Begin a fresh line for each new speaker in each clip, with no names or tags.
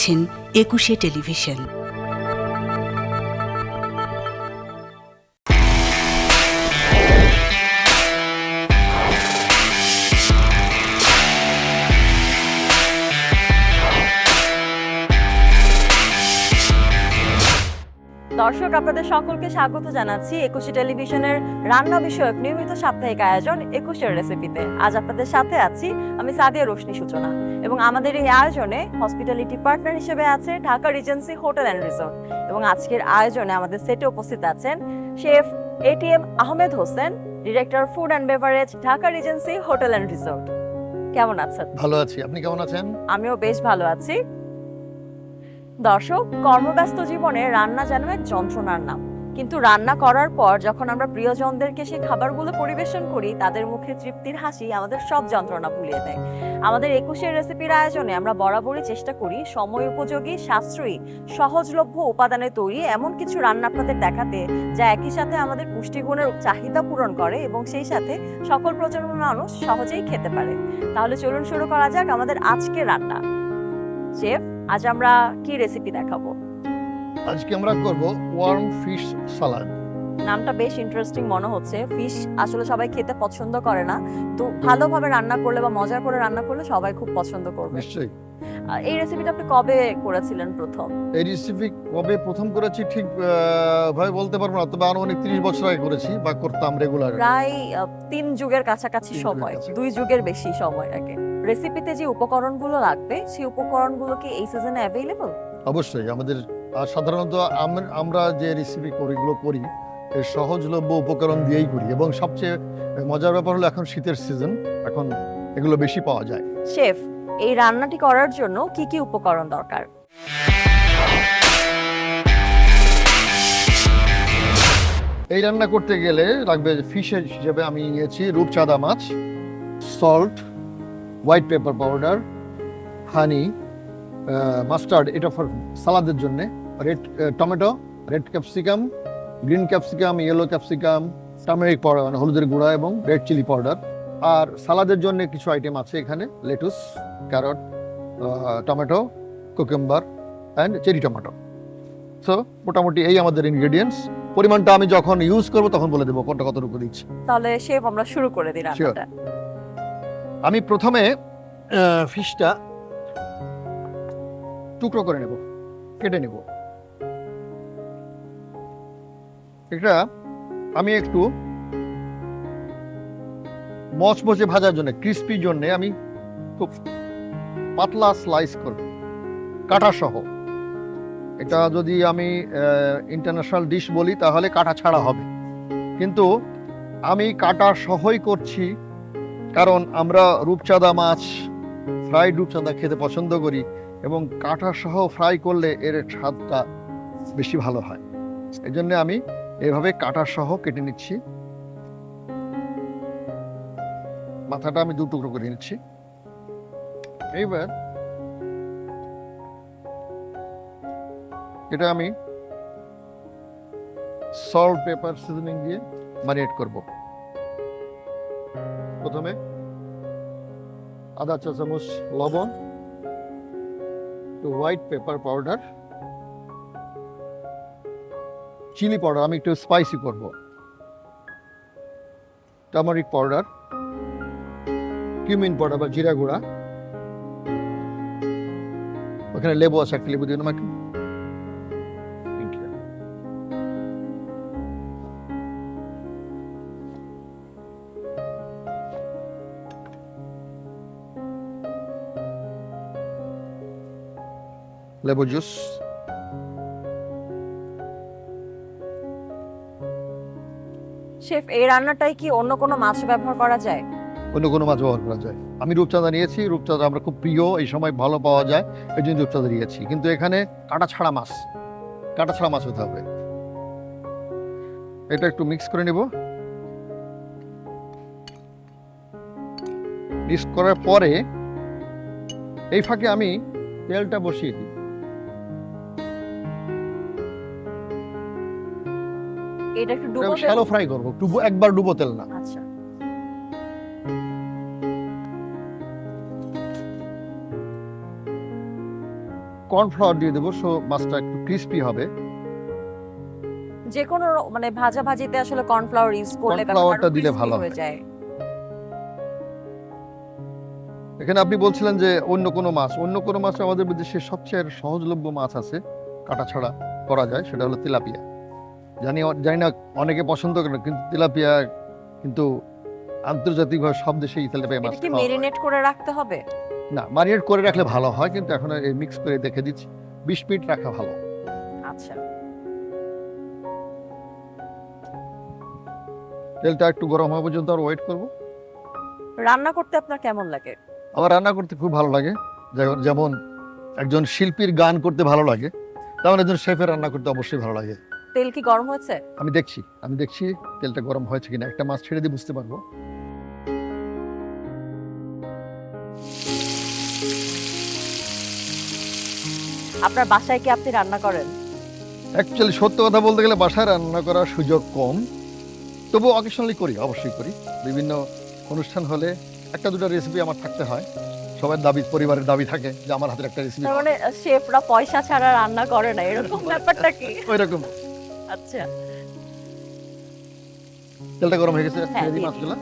দেখছেন একুশে টেলিভিশন।
দর্শক আপনাদের সকলকে স্বাগত জানাচ্ছি একুশে টেলিভিশনের রান্না বিষয়ক নিয়মিত সাপ্তাহিক আয়োজন একুশের রেসিপিতে আজ আপনাদের সাথে আছি আমি সাদিয়া রোশনি সূচনা এবং আমাদের এই আয়োজনে হসপিটালিটি পার্টনার হিসেবে আছে Dhaka regency hotel and resort এবং আজকের আয়োজনে আমাদের সেটে উপস্থিত আছেন chef ATM Ahmed Hossain director food and beverage Dhaka regency hotel and resort কেমন আছেন?
ভালো আছি। আপনি কেমন আছেন?
আমিও বেশ ভালো আছি। দর্শক, কর্মব্যস্ত জীবনে রান্না যেন এক যন্ত্রণার নাম। কিন্তু রান্না করার পর যখন আমরা প্রিয়জনদেরকে সেই খাবারগুলো পরিবেশন করি, তাদের মুখে তৃপ্তির হাসি আমাদের সব যন্ত্রণা ভুলিয়ে দেয়। আমাদের একুশের রেসিপির আয়োজনে আমরা বরাবরই চেষ্টা করি সময় উপযোগী, সাশ্রয়ী, সহজলভ্য উপাদানে তৈরি এমন কিছু রান্না আপনাদের দেখাতে, যা একই সাথে আমাদের পুষ্টিগুণের চাহিদা পূরণ করে এবং সেই সাথে সকল প্রজন্মের মানুষ সহজেই খেতে পারে। তাহলে চলুন শুরু করা যাক আমাদের আজকের রান্না। শেফ আজ আমরা কি রেসিপি দেখাবো?
আজকে আমরা করব ওয়ার্ম ফিশ সালাদ
নামটা বেশ ইন্টারেস্টিং মনে হচ্ছে। ফিশ আসলে সবাই খেতে পছন্দ করে না। তো ভালোভাবে রান্না করলে বা মজা করে রান্না করলে সবাই খুব পছন্দ করবে।
নিশ্চয়ই।
এই রেসিপিটা আপনি কবে করেছিলেন প্রথম?
এই রেসিপি কবে প্রথম করেছি ঠিক ভাবে বলতে পারব না তবে আনুমানিক তিরিশ বছর আগে করেছি বা করতাম রেগুলার
প্রায় তিন যুগের কাছাকাছি সময় দুই যুগের বেশি সময় আগে। রেসিপিতে যে উপকরণগুলো লাগবে সেই উপকরণগুলো কি এই সিজনে অ্যাভেলেবল
অবশ্যই আমাদের সাধারণত আমরা যে রেসিপি করি এগুলো করি এই সহজলভ্য উপকরণ দিয়েই করি এবং সবচেয়ে মজার ব্যাপার হলো এখন শীতের সিজন এখন এগুলো বেশি পাওয়া যায়।
শেফ এই রান্নাটি করার জন্য কি কি উপকরণ দরকার?
এই রান্না করতে গেলে লাগবে ফিশের হিসেবে আমি নিয়েছি রূপচাঁদা মাছ salt white pepper powder honey mustard এটা ফর সালাদের জন্যে। Red tomato red capsicum green capsicum yellow capsicum turmeric powder মানে হলুদের গুঁড়া এবং রেড চিলি পাউডার আর সালাদের জন্য কিছু আইটেম আছে এখানে lettuce carrot tomato cucumber and cherry tomato so মোটামুটি এই আমাদের ইনগ্রেডিয়েন্টস পরিমাণটা আমি যখন ইউজ করব তখন বলে দেবো কোনটা কতটুকু দিচ্ছি।
তাহলে শেফ আমরা শুরু করে রান্নাটা।
আমি প্রথমে ফিশটা টুকরো করে নেব, কেটে নেব। এটা আমি একটু মচমচে ভাজার জন্য ক্রিস্পি জন্য আমি খুব পাতলা স্লাইস করব। কাটা সহ এটা যদি আমি ইন্টারন্যাশনাল ডিশ বলি, তাহলে কাটা ছাড়া হবে। কিন্তু আমি কাটা সহই করছি কারণ আমরা রূপচাঁদা মাছ ফ্রাইড রূপচাঁদা খেতে পছন্দ করি এবং কাঁটা সহ ফ্রাই করলে এর স্বাদটা বেশি ভালো হয়। এই জন্য আমি এভাবে কাঁটা সহ কেটে নিচ্ছি। মাথাটা আমি দু টুকরো করে নিচ্ছি। এইবার এটা আমি সল্ট পেপার সিজনিং দিয়ে ম্যারিনেট করব। প্রথমে আধা চা চামচ লবণ, একটু white pepper powder chilli powder আমি একটু স্পাইসি করব। টার্মারিক পাউডার কিউমিন পাউডার বা জিরা গুঁড়া। ওখানে লেবু আছে, একটা লেবু দিন আমাকে লেবু জুস
শেফ এই রান্নাটাই কি অন্য কোনো মাছ ব্যবহার করা যায়?
অন্য কোনো মাছ ব্যবহার করা যায়। আমি রূপচাঁদা নিয়েছি রূপচাঁদা আমরা খুব প্রিয় এই সময় ভালো পাওয়া যায় এই জন্য রূপচাঁদা নিয়েছি। কিন্তু এখানে কাটা ছাড়া মাছ কাটা ছাড়া মাছ হতে হবে। এটা একটু মিক্স করে নিব। মিক্স করার পরে এই ফাঁকে আমি তেলটা বসিয়ে দিই।
এটা একটু ডুবো?
শ্যালো ফ্রাই করব ডুবো একবার ডুবো তেল না।
আচ্ছা।
কর্নফ্লাওয়ার দিয়ে দেবো সো মাছটা একটু ক্রিস্পি হবে।
যে কোনো মানে ভাজা ভাজিতে আসলে কর্নফ্লাওয়ার ইউজ করলে
কর্নফ্লাওয়ারটা দিলে ভালো
হয়ে যায়।
এখানে আপনি বলছিলেন যে অন্য কোনো মাছ অন্য কোনো মাছ আমাদের দেশে সবচেয়ে সহজলভ্য মাছ আছে কাটা ছাড়া করা যায় সেটা হলো তেলাপিয়া। জানি জানি না অনেকে পছন্দ করে কিন্তু তেলাপিয়া কিন্তু আন্তর্জাতিকভাবে সব দেশে তেলাপিয়া মাছ।
মেরিনেট করে রাখতে হবে?
না মারিনেট করে রাখলে ভালো হয় কিন্তু এখন এই মিক্স করে দেখে দিচ্ছি। বিশ মিনিট রাখা ভালো।
আচ্ছা।
তেলটা একটু গরম হওয়া পর্যন্ত আর ওয়েট করব।
রান্না করতে আপনার কেমন লাগে?
আমার রান্না করতে খুব ভালো লাগে। যেমন একজন শিল্পীর গান করতে ভালো লাগে তেমন একজন শেফের রান্না করতে অবশ্যই ভালো লাগে।
তেল কি গরম হয়েছে?
আমি দেখছি আমি দেখছি তেলটা গরম হয়েছে কিনা। একটা মাছ ছেড়ে দিয়ে বুঝতে পারব।
আপনার বাসায় কি আপনি রান্না করেন?
অ্যাকচুয়ালি সত্য কথা বলতে গেলে বাসায় রান্না করার সুযোগ কম। তবু অকেশনালি করি অবশ্যই করি। বিভিন্ন অনুষ্ঠান হলে একটা দুটো রেসিপি আমার থাকতে হয়। সবার দাবি পরিবারের দাবি থাকে যে আমার হাতের একটা রেসিপি
মানে শেফরা পয়সা ছাড়া রান্না করে না। এরকম ব্যাপারটা কি?
ওই রকম
আচ্ছা।
তেলটা গরম হয়ে গেছে
হ্যাঁ,
ছেড়ে দিই মাছগুলো।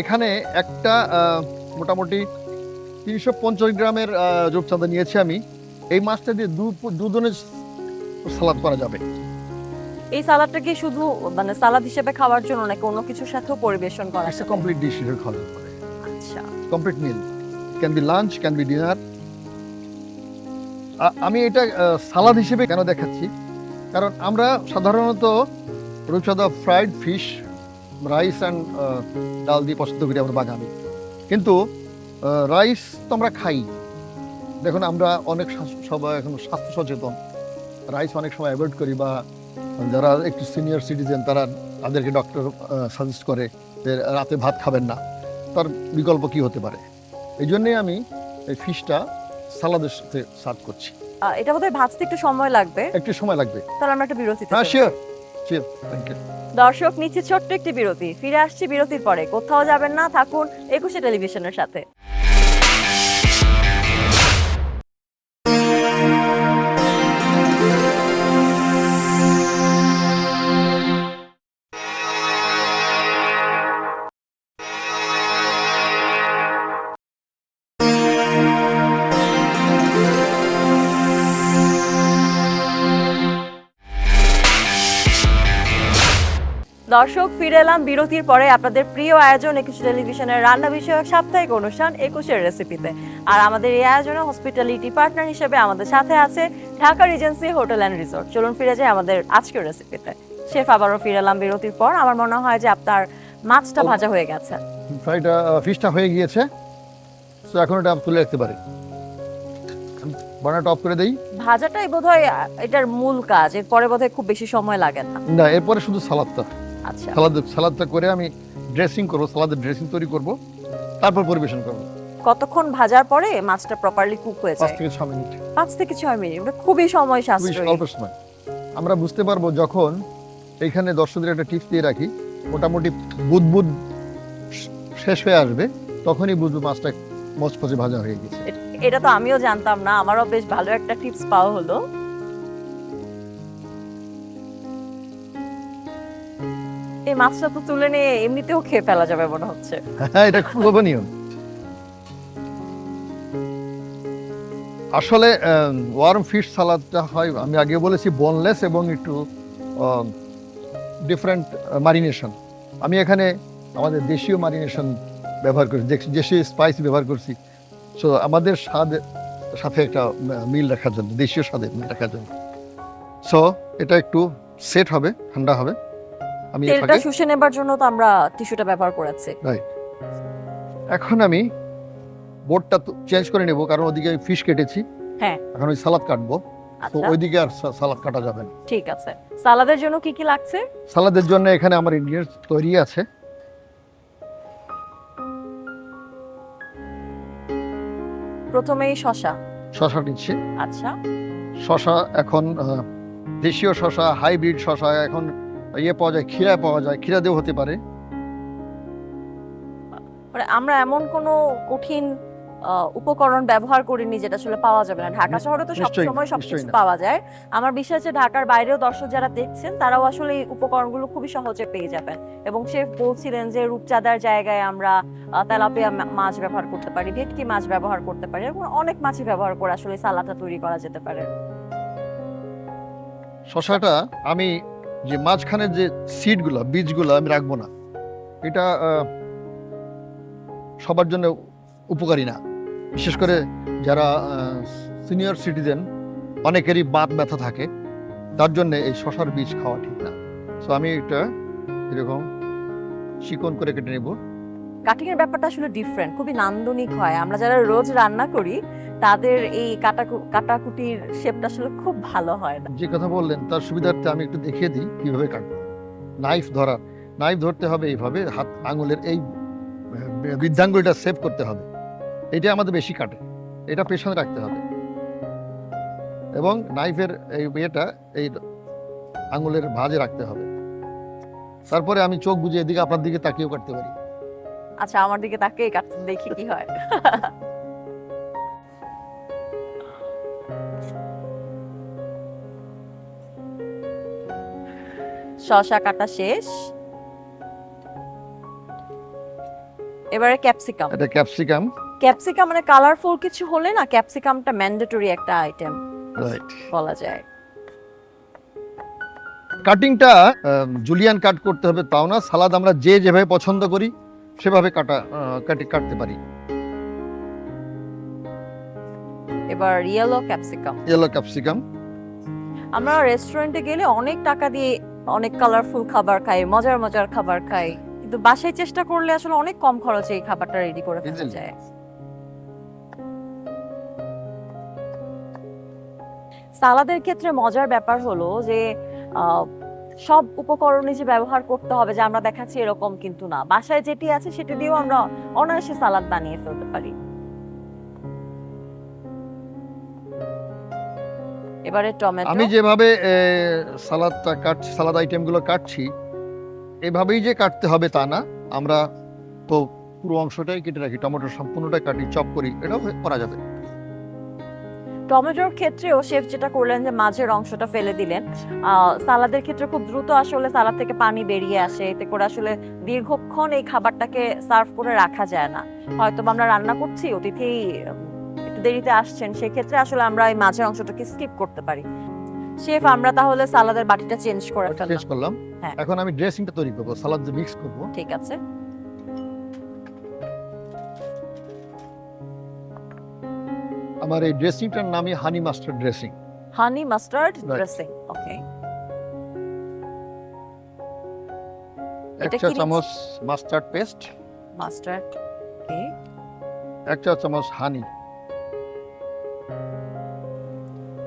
এখানে একটা মোটামুটি তিনশো পঞ্চাশ গ্রামের রূপচাঁদা নিয়েছি আমি। এই মাছটা দিয়ে দু দুজনের সালাদ করা যাবে।
এই সালাদটা কি শুধু মানে সালাদ হিসেবে খাওয়ার জন্য নাকি অন্য কিছুর সাথেও পরিবেশন করা
একটা কমপ্লিট ডিশ হিসেবে খাওয়া পারে
আচ্ছা।
Complete meal can be lunch can be dinner আমি এটা সালাদ হিসেবে কেন দেখাচ্ছি? কারণ আমরা সাধারণত রূপচাঁদা fried fish rice and dal দিয়ে পছন্দ করি আমরা বাঙালি কিন্তু রাইস তো আমরা খাই। দেখুন, আমরা অনেক সবাই এখন স্বাস্থ্য সচেতন। রাইস অনেক সময় অ্যাভয়েড করি বা যারা একটু সিনিয়র সিটিজেন তারা তাদেরকে ডক্টর সাজেস্ট করে যে রাতে ভাত খাবেন না। তার বিকল্প কি হতে পারে? এই জন্যই আমি এই ফিশটা সালাদের সাথে সার্ভ করছি।
এটা বোধহয় ভাজতে একটু সময় লাগবে।
একটু সময় লাগবে।
তাহলে আমরা একটা বিরতিতে
হ্যাঁ শিওর শিওর থ্যাংক ইউ
দর্শক নিচ্ছে ছোট্ট একটি বিরতি। ফিরে আসছি বিরতির পরে। কোথাও যাবেন না থাকুন একুশে টেলিভিশনের সাথে। দর্শক ফিরে এলাম বিরতির পরে আপনাদের প্রিয় আয়োজন একুশে টেলিভিশনের রান্না বিষয়ক সাপ্তাহিক অনুষ্ঠান একুশের রেসিপিতে আর আমাদের এই আয়োজনে হসপিটালিটি পার্টনার হিসেবে আমাদের সাথে আছে Dhaka regency hotel and resort চলুন ফিরে যাই আমাদের আজকের রেসিপিতে শেফ আবারও ফিরে এলাম বিরতির পর। আমার মনে হয় যে আপনার মাছটা ভাজা হয়ে গেছে।
ফ্রাইটা ফিশটা হয়ে গিয়েছে। তো এখন এটা তুলে রাখতে পারি। বানাটা অফ করে দেই।
ভাজাটাই বোধহয় এটার মূল কাজ। এরপরে বোধহয় খুব বেশি সময় লাগে না।
না এরপরে শুধু সালাদটা।
আচ্ছা।
সালাদ সালাদটা করে আমি ড্রেসিং করব সালাদের ড্রেসিং তৈরি করব তারপর পরিবেশন করব।
কতক্ষণ ভাজার পরে মাছটা প্রপারলি কুক হয়ে যায়?
থেকে ছ মিনিট।
পাঁচ থেকে ছয় মিনিট ওটা খুবই সময় সাশ্রয়ী।
অল্প সময়। আমরা বুঝতে পারব যখন এইখানে দর্শকদের একটা টিপস দিয়ে রাখি মোটামুটি বুদবুদ শেষ হয়ে আসবে তখনই বুঝব মাছটা মচমচে ভাজা হয়ে গেছে।
এটা তো আমিও জানতাম না আমারও বেশ ভালো একটা টিপস পাওয়া হলো। এই মাছটা তো তুলে নিয়ে এমনিতেও খেয়ে ফেলা যাবে মনে হচ্ছে।
হ্যাঁ এটা খুব লোভনীয়। আসলে ওয়ার্ম ফিশ সালাদটা হয়, আমি আগে বলেছি বোনলেস এবং একটু ডিফারেন্ট মারিনেশন আমি এখানে আমাদের দেশীয় মারিনেশন ব্যবহার করছি, দেশ- দেশীয় স্পাইস ব্যবহার করছি। সো আমাদের স্বাদ, সাথে একটা মিল রাখার জন্য, দেশীয় স্বাদে মিল রাখার জন্য। সো এটা একটু সেট হবে, ঠান্ডা হবে। আমি
তেলটা শুষে নেবার জন্য তো আমরা টিস্যুটা ব্যবহার করেছি।
এখন আমি বোর্ডটা চেঞ্জ করে নেব কারণ ওদিকে আমি ফিশ কেটেছি।
হ্যাঁ।
এখন ওই সালাদ কাটবো। তো
আচ্ছা।
ওইদিকে আর সালাদ কাটা যাবে না।
ঠিক আছে। সালাদের জন্য কি কি লাগছে?
সালাদের জন্য এখানে আমার ইনগ্রিডিয়েন্টস তৈরি আছে।
প্রথমেই শশা
শশা নিচ্ছি।
আচ্ছা।
শশা এখন দেশীয় শশা হাইব্রিড শশা এখন ইয়ে পাওয়া যায় ক্ষীরা পাওয়া যায় ক্ষীরা দিয়েও হতে পারে।
মানে আমরা এমন কোনো কঠিন উপকরণ ব্যবহার করিনি যেটা আসলে পাওয়া যাবে না। ঢাকা শহরে তো সবসময় সবকিছু পাওয়া যায়। আমার বিশ্বাস যে ঢাকার বাইরেও দর্শক যারা দেখছেন তারাও আসলে এই উপকরণগুলো খুবই সহজে পেয়ে যাবেন। এবং শেফ বলছিলেন যে রূপচাঁদার জায়গায় আমরা তেলাপিয়া মাছ ব্যবহার করতে পারি ভেটকি মাছ ব্যবহার করতে পারি এবং অনেক মাছই ব্যবহার করে আসলে সালাদটা তৈরি করা যেতে পারে।
শশাটা আমি যে মাঝখানে যে সিডগুলো বীজগুলো আমি রাখব না। এটা সবার জন্য উপকারী না। বিশেষ করে যারা সিনিয়র সিটিজেন অনেকেরই বাত ব্যথা থাকে, তার জন্য এই শশার বীজ খাওয়া ঠিক না। সো আমি এটা এরকম চিকন করে কেটে নেব।
কাটিং এর ব্যাপারটা আসলে ডিফারেন্ট খুবই নান্দনিক হয়। আমরা যারা রোজ রান্না করি তাদের এই কাটা কাটাকুটির শেপটা আসলে খুব ভালো হয় না।
যে কথা বললেন তার সুবিধার্থে আমি একটু দেখিয়ে দিই কীভাবে কাটবো। নাইফ ধরার নাইফ ধরতে হবে এইভাবে হাত আঙুলের এই বৃদ্ধাঙ্গুলটা সেভ করতে হবে। এটা আমাদের বেশি কাটে এটা পেছনে রাখতে হবে। এবং নাইফের এই ইয়েটা এই আঙুলের ভাঁজে রাখতে হবে। তারপরে আমি চোখ বুঝে এদিকে আপনার দিকে তাকিয়েও কাটতে পারি।
আচ্ছা আমার দিকে তাকিয়ে কাটতে দেখি কি হয়। শশা কাটা শেষ। এবারে ক্যাপসিকাম।
এটা ক্যাপসিকাম।
ক্যাপসিকাম মানে কালারফুল কিছু হলে না ক্যাপসিকামটা ম্যান্ডেটরি একটা আইটেম
রাইট
বলা যায়।
কাটিংটা জুলিয়ান কাট করতে হবে তাও না। সালাদ আমরা যে যেভাবে পছন্দ করি সেভাবে কাটা কাটি কাটতে পারি।
এবার ইয়েলো ক্যাপসিকাম
ইয়েলো ক্যাপসিকাম
আমরা রেস্টুরেন্টে গেলে অনেক টাকা দিয়ে অনেক কালারফুল খাবার খাই মজার মজার খাবার খাই। কিন্তু বাসায় চেষ্টা করলে আসলে অনেক কম খরচে এই খাবারটা রেডি করে ফেলা যায়। সালাদের ক্ষেত্রে মজার ব্যাপার হলো যে সব উপকরণই যে ব্যবহার করতে হবে যে আমরা দেখাচ্ছি এরকম কিন্তু না। বাসায় যেটি আছে সেটি দিয়েও আমরা অনায়াসে সালাদ বানিয়ে ফেলতে পারি। এবারে টমেটো।
আমি যেভাবে সালাদটা কাটছি সালাদ আইটেমগুলো কাটছি এভাবেই যে কাটতে হবে তা না। আমরা তো পুরো অংশটাই কেটে রাখি টমেটো সম্পূর্ণটাই কাটি চপ করি এটাও করা যাবে।
টমেটোর ক্ষেত্রেও শেফ যেটা করলেন যে মাঝের অংশটা ফেলে দিলেন। সালাদের ক্ষেত্রে খুব দ্রুত আসলে সালাদ থেকে পানি বেরিয়ে আসে এতে করে আসলে দীর্ঘক্ষণ এই খাবারটাকে সার্ভ করে রাখা যায় না। হয়তো আমরা রান্না করছি অতিথি একটু দেরিতে আসছেন সেক্ষেত্রে আসলে আমরা এই মাঝের অংশটাকে স্কিপ করতে পারি। শেফ আমরা তাহলে সালাদের বাটিটা চেঞ্জ করে
চেঞ্জ
ফেললাম।
করলাম।
হ্যাঁ।
এখন আমি ড্রেসিংটা তৈরি করব সালাদ যে মিক্স করব।
ঠিক আছে।
আমার এই ড্রেসিংটার নামই honey mustard dressing
honey mustard dressing okay
এক চা চামচ মাস্টার্ড পেস্ট
মাস্টার্ড ওকে
এক চা চামচ হানি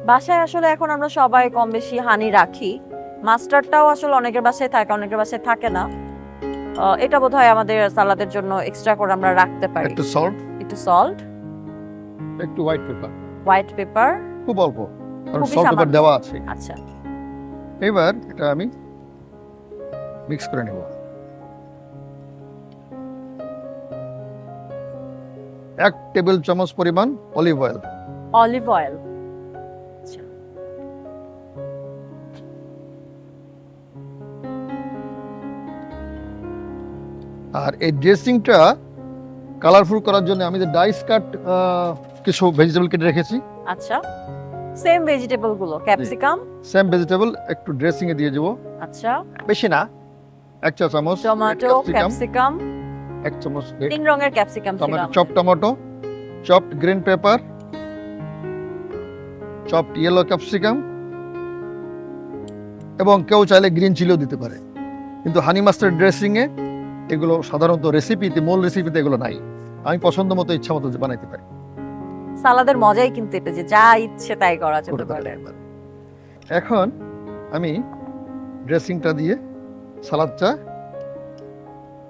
বাসায় আসলে এখন আমরা সবাই কম বেশি হানি রাখি। মাস্টারটাও আসলে অনেকের বাসায় থাকে অনেকের বাসায় থাকে না। এটা বোধহয় আমাদের সালাদের জন্য এক্সট্রা করে আমরা রাখতে পারি।
একটু সল্ট
একটু সল্ট
একটু হোয়াইট পেপার
হোয়াইট পেপার
খুব অল্প কারণ সল্ট পেপার দেওয়া আছে।
আচ্ছা।
এবার এটা আমি মিক্স করে নেব। এক টেবিল চামচ পরিমাণ অলিভ অয়েল
অলিভ অয়েল
আর এই ড্রেসিংটা কালারফুল করার জন্য আমি যে ডাইস কাট কিছু ভেজিটেবল কেটে রেখেছি।
আচ্ছা। সেম ভেজিটেবলগুলো ক্যাপসিকাম
সেম ভেজিটেবল একটু ড্রেসিং এ দিয়ে দেবো।
আচ্ছা।
বেশি না এক চা চামচ
টমেটো ক্যাপসিকাম
এক চামচ
তিন রঙের capsicum
tomato chop tomato chopped green pepper chopped yellow capsicum এবং কেউ চাইলে গ্রিন চিলিও দিতে পারে। কিন্তু হানি মাস্টার ড্রেসিং এ এগুলো সাধারণত রেসিপিতে মূল রেসিপিতে এগুলো নাই। আমি পছন্দ মতো ইচ্ছা মতো বানাইতে পারি।
সালাদের মজাই কিন্তু এটা যে যা ইচ্ছে তাই করা যেতে পারে।
এখন আমি ড্রেসিংটা দিয়ে সালাদটা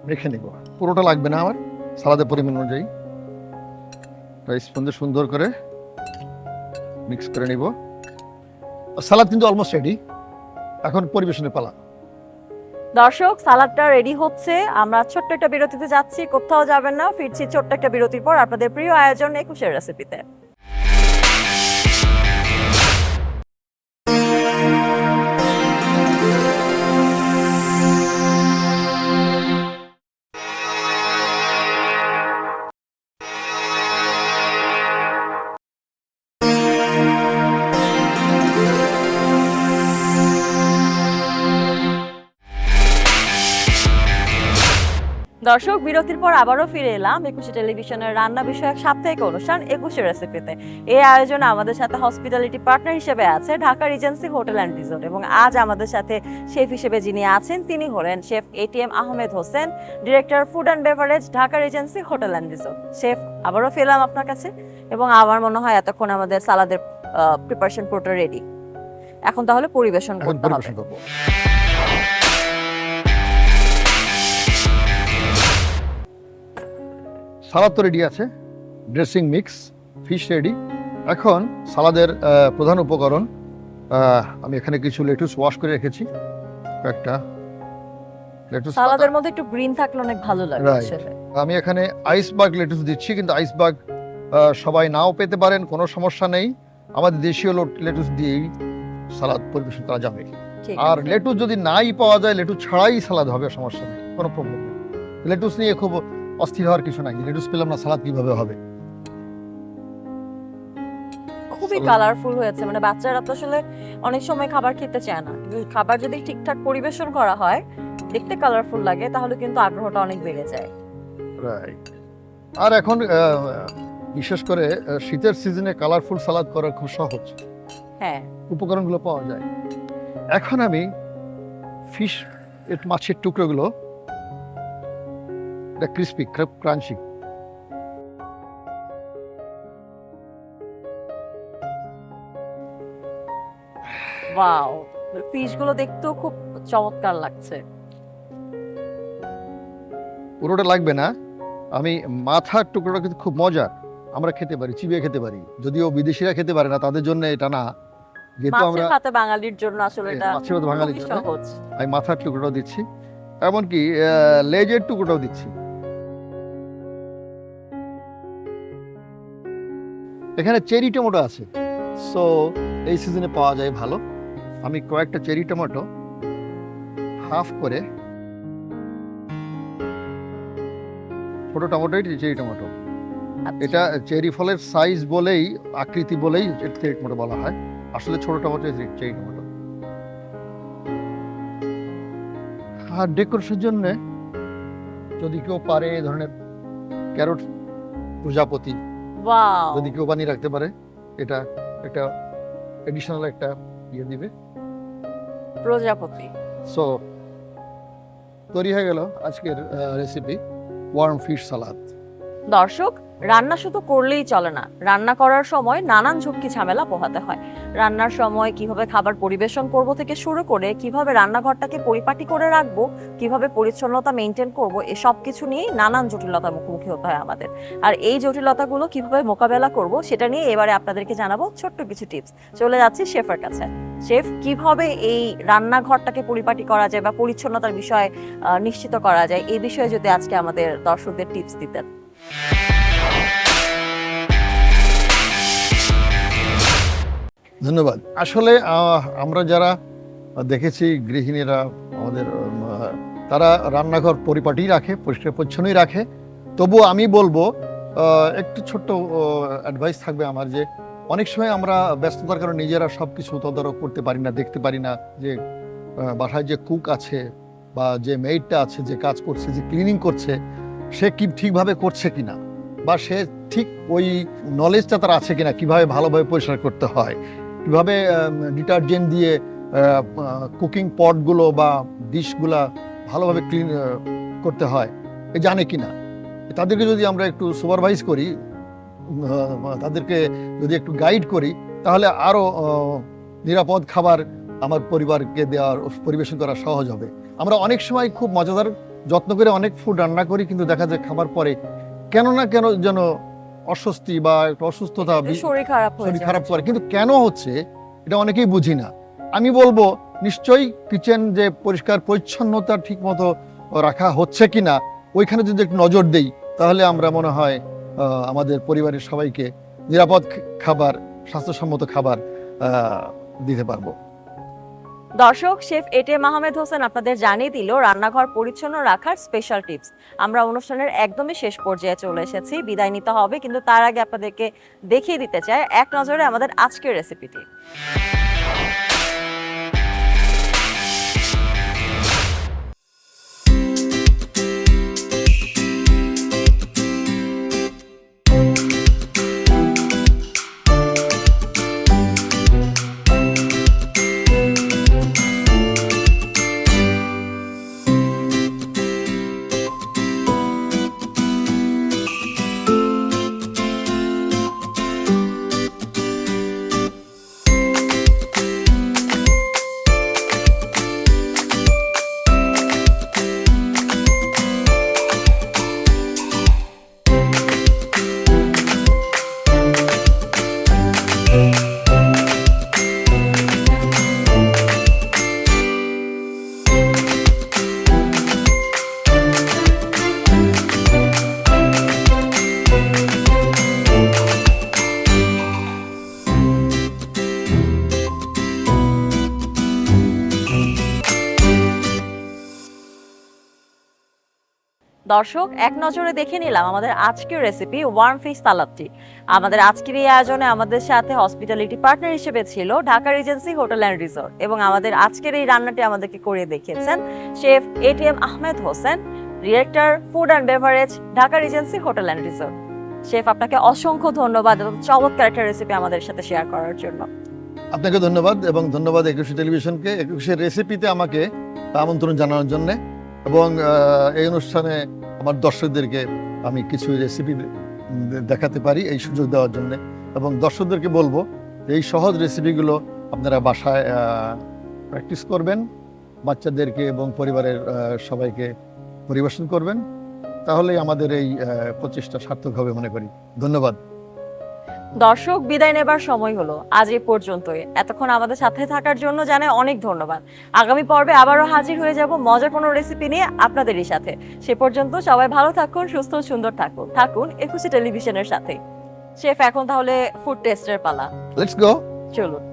রেখে নিব। পুরোটা লাগবে না আমার সালাদের পরিমাণ অনুযায়ী। স্পুন দিয়ে সুন্দর করে মিক্স করে নিব। সালাদ কিন্তু অলমোস্ট রেডি এখন পরিবেশনের পালা।
দর্শক, সালাদটা রেডি হচ্ছে। আমরা ছোট্ট একটা বিরতিতে যাচ্ছি, কোথাও যাবেন না, ফিরছি ছোট্ট একটা বিরতির পর আপনাদের প্রিয় আয়োজন একুশের রেসিপিতে দর্শক বিরতির পর আবারও ফিরে এলাম একুশে টেলিভিশনের রান্না বিষয়ক সাপ্তাহিক অনুষ্ঠান একুশে রেসিপিতে। এই আয়োজনে আমাদের সাথে হসপিটালিটি পার্টনার হিসেবে আছে Dhaka Regency Hotel and Resort এবং আজ আমাদের সাথে শেফ হিসেবে যিনি আছেন তিনি হলেন chef ATM Ahmed Hossain director food and beverage Dhaka Regency Hotel and Resort chef আবারও ফেলাম আপনার কাছে এবং আমার মনে হয় এতক্ষণ আমাদের সালাদের প্রিপারেশন পুরোটা রেডি এখন তাহলে পরিবেশন করতে হবে।
সালাদ তো রেডি আছে ড্রেসিং মিক্স ফিশ রেডি এখন সালাদের প্রধান উপকরণ আমি এখানে কিছু লেটুস ওয়াশ করে রেখেছি একটা লেটুস
সালাদের মধ্যে একটু গ্রিন থাকলে অনেক ভালো লাগে
আমি এখানে আইসবাগ লেটুস দিচ্ছি কিন্তু আইসবাগ সবাই নাও পেতে পারেন কোনো সমস্যা নেই। আমাদের দেশীয় লেটুস দিয়েই সালাদ পরিবেশন করা যাবে। আর লেটুস যদি নাই পাওয়া যায় লেটুস ছাড়াই সালাদ হবে সমস্যা নেই কোনো প্রবলেম নেই। লেটুস নিয়ে খুব অস্থির হওয়ার কিছু নাই। লেটুস পেলাম না সালাদ কীভাবে হবে?
খুবই কালারফুল হয়েছে। মানে বাচ্চারা তো আসলে অনেক সময় খাবার খেতে চায় না। খাবার যদি ঠিকঠাক পরিবেশন করা হয় দেখতে কালারফুল লাগে তাহলে কিন্তু আগ্রহটা অনেক বেড়ে যায়।
রাইট আর এখন বিশেষ করে শীতের সিজনে কালারফুল সালাদ করা খুব সহজ।
হ্যাঁ।
উপকরণগুলো পাওয়া যায়। এখন আমি ফিশ এর মাছের টুকরোগুলো এটা ক্রিস্পি ক্রাঞ্চি
ওয়াও দেখতেও খুব চমৎকার লাগছে।
পুরোটা লাগবে না। আমি মাথার টুকরোটা কিন্তু খুব মজা। আমরা খেতে পারি চিবিয়ে খেতে পারি। যদিও বিদেশিরা খেতে পারে না তাদের জন্য এটা না। যেহেতু আমরা
ভাতে বাঙালির জন্য আসলে এটা
মাছের ভাতে বাঙালির জন্য। আমি মাথার টুকরোটাও দিচ্ছি। এমনকি লেজের টুকরোটাও দিচ্ছি। এখানে চেরি টমেটো আছে। সো এই সিজনে পাওয়া যায় ভালো। আমি কয়েকটা চেরি টমেটো হাফ করে ছোট টমেটোই চেরি টমেটো।
আচ্ছা।
এটা চেরি ফলের সাইজ বলেই আকৃতি বলেই চেরি টমেটো বলা হয়। আসলে ছোট টমেটো চেরি টমেটো। আর ডেকোরেশনের জন্য যদি কেউ পারে এই ধরনের ক্যারট প্রজাপতি
ওয়াও
যদি কেউ বানিয়ে রাখতে পারে এটা একটা এডিশনাল একটা ইয়ে দিবে।
প্রজাপতি।
সো তৈরি হয়ে গেল আজকের রেসিপি ওয়ার্ম ফিশ সালাদ
দর্শক রান্না শুধু করলেই চলে না রান্না করার সময় নানান ঝুঁকি ঝামেলা পোহাতে হয়। রান্নার সময় কীভাবে খাবার পরিবেশন করব থেকে শুরু করে কীভাবে রান্নাঘরটাকে পরিপাটি করে রাখব, কীভাবে পরিচ্ছন্নতা মেনটেন করব এসব কিছু নিয়েই নানান জটিলতার মুখোমুখি হতে হয় আমাদের। আর এই জটিলতাগুলো কীভাবে মোকাবেলা করব সেটা নিয়ে এবারে আপনাদেরকে জানাব ছোট্ট কিছু টিপস চলে যাচ্ছি শেফের কাছে। শেফ, কীভাবে এই রান্নাঘরটাকে পরিপাটি করা যায় বা পরিচ্ছন্নতার বিষয়ে নিশ্চিত করা যায় এই বিষয়ে যদি আজকে আমাদের দর্শকদের টিপস দিতেন।
ধন্যবাদ। আসলে আমরা যারা দেখেছি গৃহিণীরা আমাদের তারা রান্নাঘর পরিপাটি রাখে, পরিষ্কার পরিচ্ছন্নই রাখে। তবুও আমি বলব একটু ছোট্ট অ্যাডভাইস থাকবে আমার যে, অনেক সময় আমরা ব্যস্ততার কারণে নিজেরা সব কিছু তদারক করতে পারি না, দেখতে পারি না যে বাসায় যে কুক আছে বা যে মেইডটা আছে, যে কাজ করছে, যে ক্লিনিং করছে, সে কি ঠিকভাবে করছে কি না বা সে ঠিক ওই নলেজটা তার আছে কিনা? কীভাবে ভালোভাবে পরিষ্কার করতে হয়? কীভাবে ডিটারজেন্ট দিয়ে কুকিং পটগুলো বা ডিশগুলা ভালোভাবে ক্লিন করতে হয়, এ জানে কি না তাদেরকে যদি আমরা একটু সুপারভাইজ করি তাদেরকে যদি একটু গাইড করি, তাহলে আরও নিরাপদ খাবার আমার পরিবারকে দেওয়ার, পরিবেশন করা সহজ হবে। আমরা অনেক সময় খুব মজাদার, যত্ন করে অনেক ফুড রান্না করি, কিন্তু দেখা যায় খাবার পরে কেন না কেন যেন অস্বস্তি বা একটু অসুস্থতা
শরীর খারাপ
শরীর খারাপ করে। কিন্তু কেন হচ্ছে এটা অনেকেই বুঝি না। আমি বলব নিশ্চয়ই কিচেন যে পরিষ্কার পরিচ্ছন্নতা ঠিক মতো রাখা হচ্ছে কিনা ওইখানে যদি একটু নজর দেই তাহলে আমরা মনে হয় আহ, আমাদের পরিবারের সবাইকে নিরাপদ খাবার স্বাস্থ্যসম্মত খাবার আহ, দিতে পারব।
দর্শক, শেফ এটে মাহমেদ হোসেন আপনাদের জানিয়ে দিল রান্নাঘর পরিচ্ছন্ন রাখার স্পেশাল টিপস আমরা অনুষ্ঠানের একদমই শেষ পর্যায়ে চলে এসেছি। বিদায় নিতে হবে, কিন্তু তার আগে আপনাদেরকে দেখিয়ে দিতে চাই এক নজরে আমাদের আজকের রেসিপিটি দর্শক, এক নজরে দেখে নিলাম আমাদের আজকের রেসিপি ওয়ার্ম ফিশ সালাদটি আমাদের আজকের এই আয়োজনে আমাদের সাথে হসপিটালিটি পার্টনার হিসেবে ছিল Dhaka Regency Hotel and Resort এবং আমাদের আজকের এই রান্নাটি আমাদেরকে করে দেখিয়েছেন chef ATM Ahmed Hossain director food and beverage Dhaka Regency Hotel and Resort chef আপনাকে অসংখ্য ধন্যবাদ এবং চমৎকার একটা রেসিপি আমাদের সাথে শেয়ার করার জন্য।
আপনাকে ধন্যবাদ এবং ধন্যবাদ একুশে টেলিভিশনকে। একুশের রেসিপিতে আমাকে আমন্ত্রণ জানানোর জন্য এবং এই অনুষ্ঠানে আমার দর্শকদেরকে আমি কিছু রেসিপি দেখাতে পারি এই সুযোগ দেওয়ার জন্য। এবং দর্শকদেরকে বলব, এই সহজ রেসিপিগুলো আপনারা বাসায় প্র্যাকটিস করবেন, বাচ্চাদেরকে এবং পরিবারের সবাইকে পরিবেশন করবেন। তাহলেই আমাদের এই প্রচেষ্টা সার্থক হবে মনে করি। ধন্যবাদ।
দর্শক বিদায় নেবার সময় হলো। আজ এ পর্যন্তই। এতক্ষণ আমাদের সাথে থাকার জন্য জানাই অনেক ধন্যবাদ। আগামী পর্বে আবারও হাজির হয়ে যাব মজার কোনো রেসিপি নিয়ে আপনাদেরই সাথে। সে পর্যন্ত সবাই ভালো থাকুন সুস্থ সুন্দর থাকুন। থাকুন একুশে টেলিভিশনের সাথে। শেফ এখন তাহলে ফুড টেস্টের পালা।
লেটস গো
চলুন।